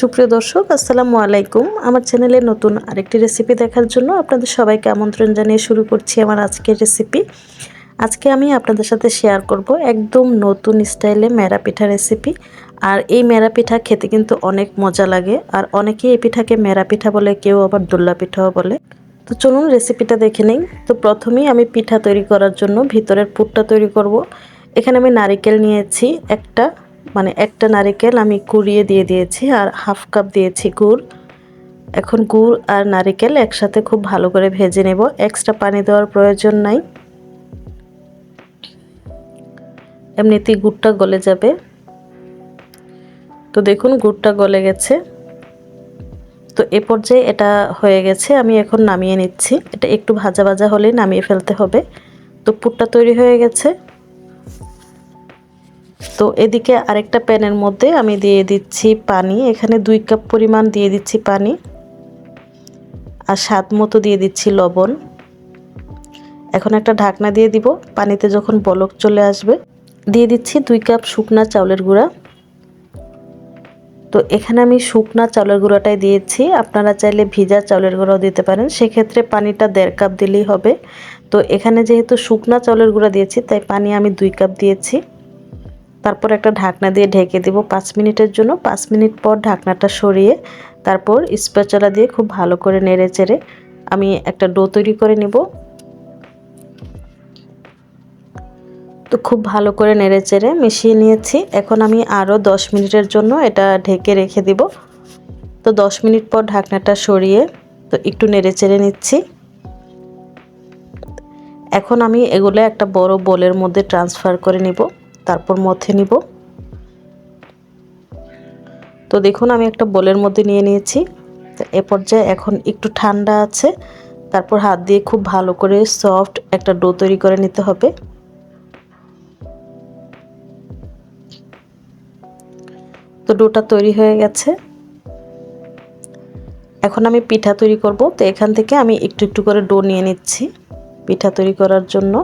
সুপ্রিয় দর্শক, আসসালামু আলাইকুম। আমার চ্যানেলে নতুন আরেকটি রেসিপি দেখার জন্য আপনাদের সবাইকে আমন্ত্রণ জানিয়ে শুরু করছি আমার আজকের রেসিপি আজকে আমি আপনাদের সাথে শেয়ার করব একদম নতুন স্টাইলে মেরা পিঠা রেসিপি আর এই মেরা পিঠা খেতে কিন্তু অনেক মজা লাগে। আর অনেকেই এই পিঠাকে মেরা পিঠা বলে, কেউ আবার দোল্লা পিঠাও বলে। তো চলুন রেসিপিটা দেখে নেই। তো প্রথমেই আমি পিঠা তৈরি করার জন্য ভিতরের পুরটা তৈরি করব। এখানে আমি নারিকেল নিয়েছি, একটা মানে একটা নারিকেল আমি কুড়িয়ে দিয়ে দিয়েছি আর হাফ কাপ দিয়েছি গুড়। এখন গুড় আর নারিকেল একসাথে খুব ভালো করে ভেজে নেব। এক্সট্রা পানি দেওয়ার প্রয়োজন নাই। এমনিতেই গুড়টা গলে যাবে। তো দেখুন, গুড়টা গলে গেছে। তো এ পর্যায়ে এটা হয়ে গেছে, আমি এখন নামিয়ে নিচ্ছি। এটা একটু ভাজা ভাজা হলেই নামিয়ে ফেলতে হবে। তো পুরটা তৈরি হয়ে গেছে। তো এদিকে আরেকটা প্যানের মধ্যে আমি দিয়ে দিচ্ছি পানি। এখানে দুই কাপ পরিমাণ দিয়ে দিচ্ছি পানি আর স্বাদ মতো দিয়ে দিচ্ছি লবণ। এখন একটা ঢাকনা দিয়ে দিব, পানিতে যখন বলক চলে আসবে। দিয়ে দিচ্ছি দুই কাপ শুকনা চাউলের গুঁড়া। তো এখানে আমি শুকনা চাউলের গুঁড়াটাই দিয়েছি। আপনারা চাইলে ভিজা চাউলের গুঁড়াও দিতে পারেন। সেক্ষেত্রে পানিটা দেড় কাপ দিলেই হবে। তো এখানে যেহেতু শুকনা চাউলের গুঁড়া দিয়েছি, তাই পানি আমি দুই কাপ দিয়েছি। তারপর একটা ঢাকনা দিয়ে ঢেকে দেব পাঁচ মিনিটের জন্য। পাঁচ মিনিট পর ঢাকনাটা সরিয়ে তারপর স্প্যাচলা দিয়ে খুব ভালো করে নেড়ে চেড়ে আমি একটা ডো তৈরি করে নেব। তো খুব ভালো করে নেড়ে চেড়ে মিশিয়ে নিয়েছি। এখন আমি আরও দশ মিনিটের জন্য এটা ঢেকে রেখে দিব। তো দশ মিনিট পর ঢাকনাটা সরিয়ে তো একটু নেড়ে চেড়ে নিচ্ছি। এখন আমি এগুলো একটা বড় বোলের মধ্যে ট্রান্সফার করে নিব। তারপর মথে নিব। তো দেখুন, আমি একটা বোলের মধ্যে নিয়ে নিয়েছি। এ পর্যায়ে এখন একটু ঠান্ডা আছে। তারপর হাত দিয়ে খুব ভালো করে সফট একটা ডো তৈরি করে নিতে হবে। তো ডোটা তৈরি হয়ে গেছে। এখন আমি পিঠা তৈরি করব। তো এখান থেকে আমি একটু একটু করে ডো নিয়ে নিচ্ছি পিঠা তৈরি করার জন্য।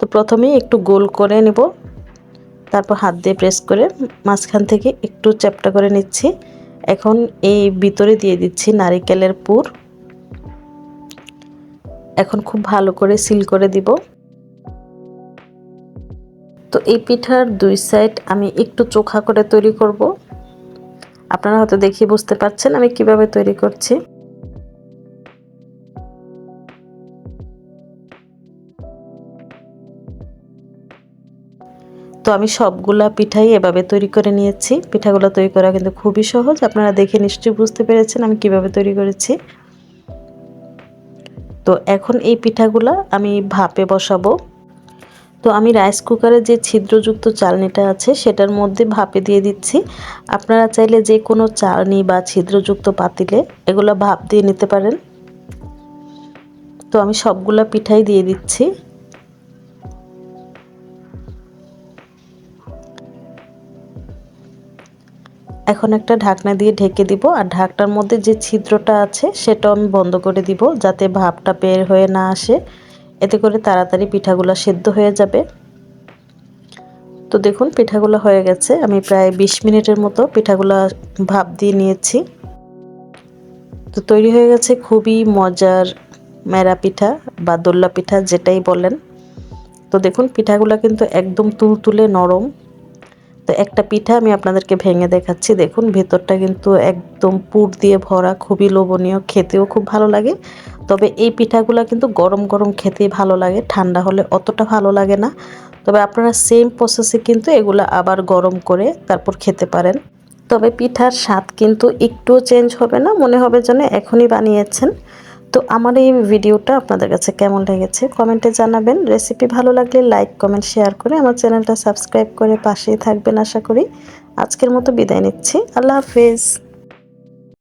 তো প্রথমেই একটু গোল করে নেব। তারপর হাত দিয়ে প্রেস করে মাঝখান থেকে একটু চ্যাপটা করে নিচ্ছি। এখন এই ভিতরে দিয়ে দিচ্ছি নারিকেলের পুর। এখন খুব ভালো করে সিল করে দিব। তো এই পিঠার দুই সাইড আমি একটু চোখা করে তৈরি করব। আপনারা হয়তো দেখে বুঝতে পারছেন আমি কীভাবে তৈরি করছি। তো আমি সবগুলা পিঠাই এভাবে তৈরি করে নিয়েছি। পিঠাগুলো তৈরি করা কিন্তু খুবই সহজ। আপনারা দেখে নিশ্চয়ই বুঝতে পেরেছেন আমি কীভাবে তৈরি করেছি। তো এখন এই পিঠাগুলা আমি ভাপে বসাবো। তো আমি রাইস কুকারে যে ছিদ্রযুক্ত চালনিটা আছে, সেটার মধ্যে ভাপে দিয়ে দিচ্ছি। আপনারা চাইলে যে কোনো চালনি বা ছিদ্রযুক্ত পাতিলে এগুলো ভাপ দিয়ে নিতে পারেন। তো আমি সবগুলা পিঠাই দিয়ে দিচ্ছি। এখন একটা ঢাকনা দিয়ে ঢেকে দিব, আর ঢাকটার মধ্যে যে ছিদ্রটা আছে সেটাও আমি বন্ধ করে দিব যাতে ভাপটা বের হয়ে না আসে। এতে করে তাড়াতাড়ি পিঠাগুলো সেদ্ধ হয়ে যাবে। তো দেখুন, পিঠাগুলো হয়ে গেছে। আমি প্রায় ২০ মিনিটের মতো পিঠাগুলো ভাপ দিয়ে নিয়েছি। তো তৈরি হয়ে গেছে খুবই মজার মেরা পিঠা বা দোল্লা পিঠা যেটাই বলেন। তো দেখুন, পিঠাগুলো কিন্তু একদম তুলতুলে নরম। তো একটা পিঠা আমি আপনাদেরকে ভেঙে দেখাচ্ছি। দেখুন, ভেতরটা কিন্তু একদম পুর দিয়ে ভরা, খুবই লোভনীয়, খেতেও খুব ভালো লাগে। তবে এই পিঠাগুলো কিন্তু গরম গরম খেতেই ভালো লাগে, ঠান্ডা হলে অতটা ভালো লাগে না। তবে আপনারা সেম প্রসেসে কিন্তু এগুলো আবার গরম করে তারপর খেতে পারেন। তবে পিঠার স্বাদ কিন্তু একটুও চেঞ্জ হবে না, মনে হবে যেন এখনই বানিয়েছেন। তো আমার এই ভিডিওটা আপনাদের কাছে কেমন লেগেছে কমেন্টে জানাবেন। রেসিপি ভালো লাগলে লাইক, কমেন্ট, শেয়ার করে আমার চ্যানেলটা সাবস্ক্রাইব করে পাশেই থাকবেন আশা করি। আজকের মতো বিদায় নিচ্ছি। আল্লাহ হাফেজ।